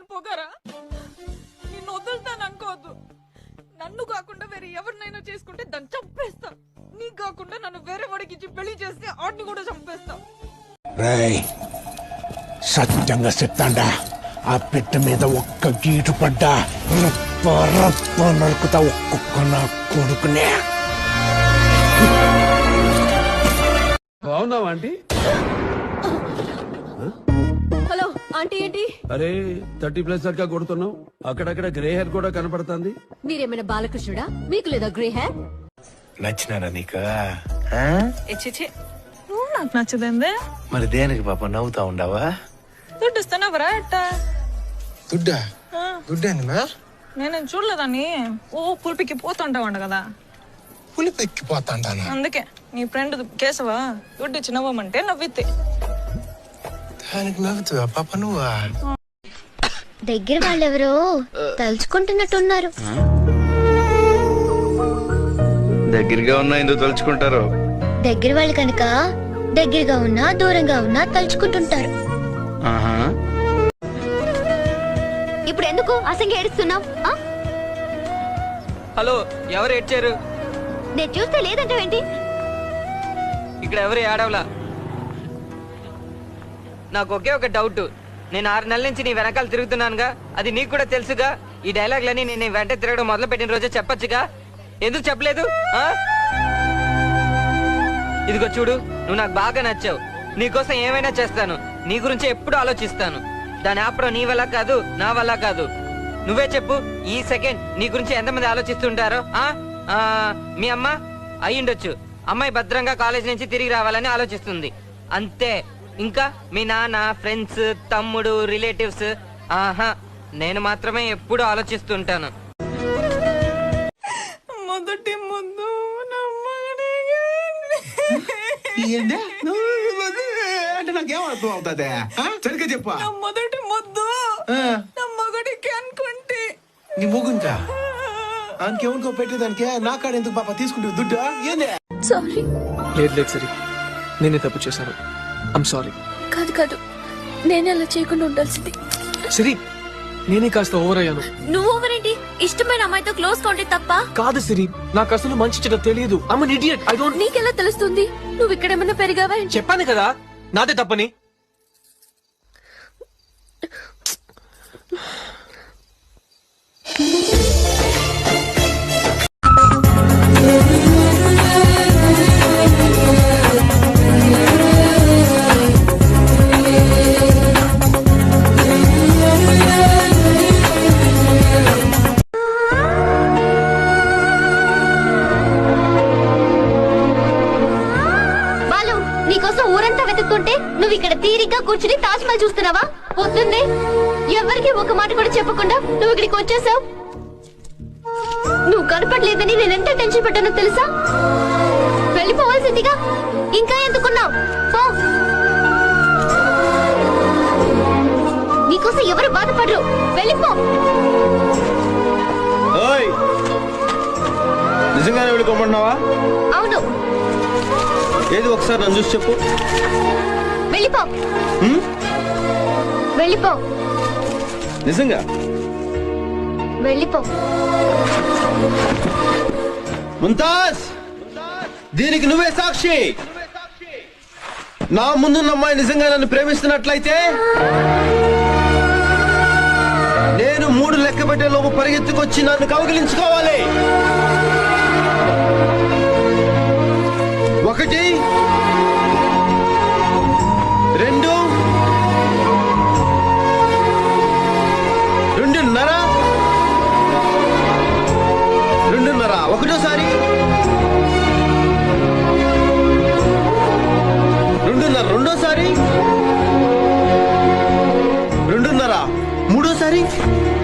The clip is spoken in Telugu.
అని పొగరా నిన్ను వదులుతాను అనుకోవద్దు. నన్ను కాకుండా వేరే ఎవరినైనా చేసుకుంటే దాన్ని చంపేస్తా. నీకు కాకుండా నన్ను వేరే వాడికి ఇచ్చి పెళ్ళి చేస్తే ఆడిని కూడా చంపేస్తా. రేయ్ సత్యంగా చెప్తాండా. ఆ పెట్ట మీద ఒక్క గీటు పడ్డా. రప్ప రప్ప నరుకుతా ఒక్కొక్క నా కొడుకునే. బాగున్నావా ఆంటీ? హలో ఆంటీ ఏంటి? అరే థర్టీ ప్లస్ దాకా కొడుతున్నావు. అక్కడక్కడ గ్రే హెయిర్ కూడా కనపడుతుంది. మీరేమైనా బాలకృష్ణుడా? మీకు లేదా గ్రే హెయిర్? నచ్చినారా నీకు? నాకు నచ్చదేందే. మరి దేనికి పాప నవ్వుతా ఉండవా? దుడ్డు? ఇస్తానవరా ఎట్టా దుడ్డా దుడ్డేందినా నేనేం చూడలేదని ఓ పులిపికి పోతుంటావంట కదా. పులి పెక్కిపోతాంటానా అందుకే నీ ఫ్రెండ్ కేశవ దుడ్డు ఇచ్చి నవ్వమంటే నవ్వితే దానికి నవ్వుతావా? పాప నువ్వా? దగ్గర వాళ్ళెవరో తలుచుకుంటున్నట్టున్నారు. దగ్గరగా ఉన్నా ఎందుకు తలుచుకుంటారు? దగ్గర వాళ్ళు కనుక దగ్గరగా ఉన్నా దూరంగా ఉన్నా తలుచుకుంటుంటారు. ఆహా. ఇప్పుడు ఎందుకు అసంగా ఏడుస్తున్నావు? హలో ఎవరు ఏడ్చారు? నేను చూస్తే లేదంటావేంటి? ఇక్కడ ఎవరు ఏడవలా? నాకు ఒకే ఒక డౌట్ నేను ఆరు నెలల నుంచి నీ వెనకాల తిరుగుతున్నానుగా. అది నీకు కూడా తెలుసుగా. ఈ డైలాగ్లన్నీ నేను వెంట తిరగడం మొదలు పెట్టిన రోజే చెప్పొచ్చుగా. ఎందుకు చెప్పలేదు? ఇదిగో చూడు నువ్వు నాకు బాగా నచ్చావు. నీకోసం ఏమైనా చేస్తాను. నీ గురించి ఎప్పుడు ఆలోచిస్తాను. దాని ఆపడం నీ వల్ల కాదు నా వల్ల కాదు. నువ్వే చెప్పు ఈ సెకండ్ నీ గురించి ఎంతమంది ఆలోచిస్తుంటారో ఆ, మీ అమ్మ? అయ్యుండొచ్చు. అమ్మాయి భద్రంగా కాలేజ్ నుంచి తిరిగి రావాలని ఆలోచిస్తుంది. అంతే. ఇంకా మీ నాన్న ఫ్రెండ్స్ తమ్ముడు రిలేటివ్స్ ఆహా నేను మాత్రమే ఎప్పుడు ఆలోచిస్తుంటాను. మొదటి ముందు అంటే నాకేం అర్థం అవుతుంది? సరిగ్గా చెప్పా. మొదటి ముద్దు నా మొగడికి అనుకుంటే. నీ ముగుంటా? దానికి ఎవరికో పెట్టేదానికి? నా కాడ ఎందుకు పాప తీసుకుంటే దుడ్డా? ఏందే? సారీ లేదు లేదు సరే నేనే తప్పు చేశాను. ఐమ్ సారీ కాదు కాదు. నేనే అలా చేయకుండా ఉండాల్సింది. సిరి నేనే కాస్త ఓవర్ అయ్యాను. నువ్వు ఓవరేంటి ఇష్టమైన అమ్మాయితో క్లోజ్ ఉంటే తప్ప. కాదు సిరి నాకు అసలు మంచి చెడ్డ తెలియదు. ఐమ్ ఇడియట్ ఐ డోంట్ నీకెలా తెలుస్తుంది? నువ్వు ఇక్కడేమన్నా పెరిగావా? చెప్పాను కదా. నాదే తప్పని. తీరిగ్గా కూర్చుని తాజ్ మహల్ చూస్తున్నావా? పొద్దున్నే ఎవరికి ఒక మాట కూడా చెప్పకుండా నువ్వు ఇక్కడికి వచ్చేసావు. నువ్వు కనపడలేదని నేను ఎంత టెన్షన్ పడ్డానో తెలుసా? వెళ్ళిపోవాల్సిందిగా. ఇంకా ఎందుకున్నావు? పో. నీకోసం ఎవరు బాధపడరు. వెళ్ళిపో. ఓయ్! నిజంగానే వెళ్ళిపోమన్నావా అవును. ఏది ఒకసారి నన్ను చూసి చెప్పు. వెళ్ళిపో? వెళ్ళిపో. నిజంగా? వెళ్ళిపో. ముంతాజ్! దీనికి నువ్వే సాక్షి! నా ముందున్న అమ్మాయి నిజంగా నన్ను ప్రేమిస్తున్నట్లయితే నేను మూడు లెక్క పెట్టే లోపు పరిగెత్తుకొచ్చి నన్ను కౌగిలించుకోవాలి. querem.